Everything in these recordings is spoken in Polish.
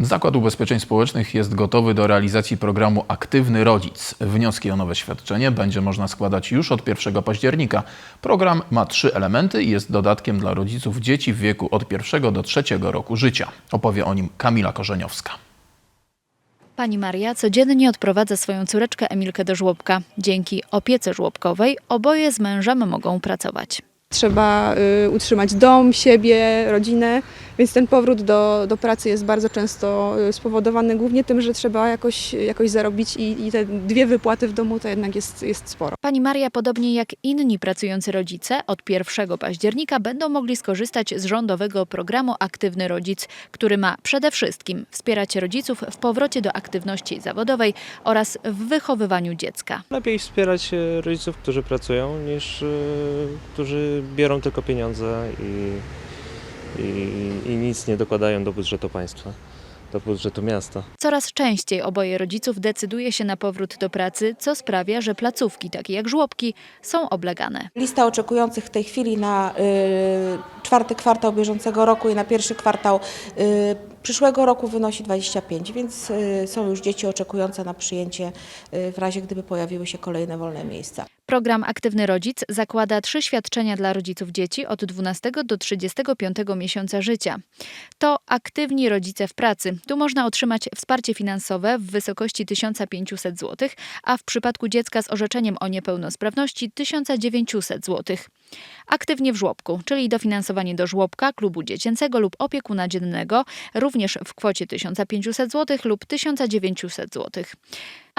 Zakład Ubezpieczeń Społecznych jest gotowy do realizacji programu Aktywny Rodzic. Wnioski o nowe świadczenie będzie można składać już od 1 października. Program ma trzy elementy i jest dodatkiem dla rodziców dzieci w wieku od 1 do 3 roku życia. Opowie o nim Kamila Korzeniowska. Pani Maria codziennie odprowadza swoją córeczkę Emilkę do żłobka. Dzięki opiece żłobkowej oboje z mężem mogą pracować. Trzeba y, utrzymać dom, siebie, rodzinę, więc ten powrót do, do pracy jest bardzo często y, spowodowany głównie tym, że trzeba jakoś, jakoś zarobić i, i te dwie wypłaty w domu to jednak jest, jest sporo. Pani Maria, podobnie jak inni pracujący rodzice, od 1 października będą mogli skorzystać z rządowego programu Aktywny Rodzic, który ma przede wszystkim wspierać rodziców w powrocie do aktywności zawodowej oraz w wychowywaniu dziecka. Lepiej wspierać e, rodziców, którzy pracują, niż e, którzy biorą tylko pieniądze i, i, i nic nie dokładają do budżetu państwa, do budżetu miasta. Coraz częściej oboje rodziców decyduje się na powrót do pracy, co sprawia, że placówki takie jak żłobki są oblegane. Lista oczekujących w tej chwili na y, czwarty kwartał bieżącego roku i na pierwszy kwartał y, przyszłego roku wynosi 25, więc y, są już dzieci oczekujące na przyjęcie y, w razie gdyby pojawiły się kolejne wolne miejsca. Program Aktywny Rodzic zakłada trzy świadczenia dla rodziców dzieci od 12 do 35 miesiąca życia. To aktywni rodzice w pracy. Tu można otrzymać wsparcie finansowe w wysokości 1500 zł, a w przypadku dziecka z orzeczeniem o niepełnosprawności 1900 zł. Aktywnie w żłobku, czyli dofinansowanie do żłobka, klubu dziecięcego lub opiekuna dziennego, również w kwocie 1500 zł lub 1900 zł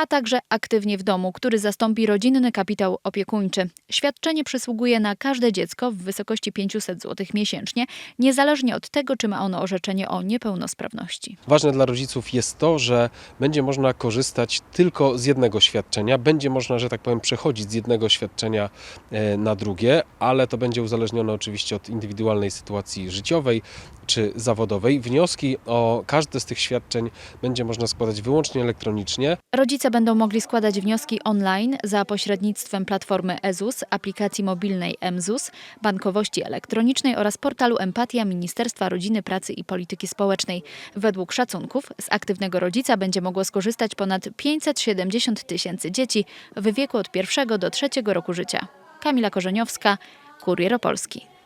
a także aktywnie w domu, który zastąpi rodzinny kapitał opiekuńczy. Świadczenie przysługuje na każde dziecko w wysokości 500 zł miesięcznie, niezależnie od tego, czy ma ono orzeczenie o niepełnosprawności. Ważne dla rodziców jest to, że będzie można korzystać tylko z jednego świadczenia, będzie można, że tak powiem, przechodzić z jednego świadczenia e, na drugie, ale to będzie uzależnione oczywiście od indywidualnej sytuacji życiowej czy zawodowej. Wnioski o każde z tych świadczeń będzie można składać wyłącznie elektronicznie. Rodzice będą mogli składać wnioski online za pośrednictwem platformy EZUS, aplikacji mobilnej MZUS, bankowości elektronicznej oraz portalu Empatia Ministerstwa Rodziny, Pracy i Polityki Społecznej. Według szacunków z aktywnego rodzica będzie mogło skorzystać ponad 570 tysięcy dzieci w wieku od pierwszego do trzeciego roku życia. Kamila Korzeniowska, Kurier Opolski.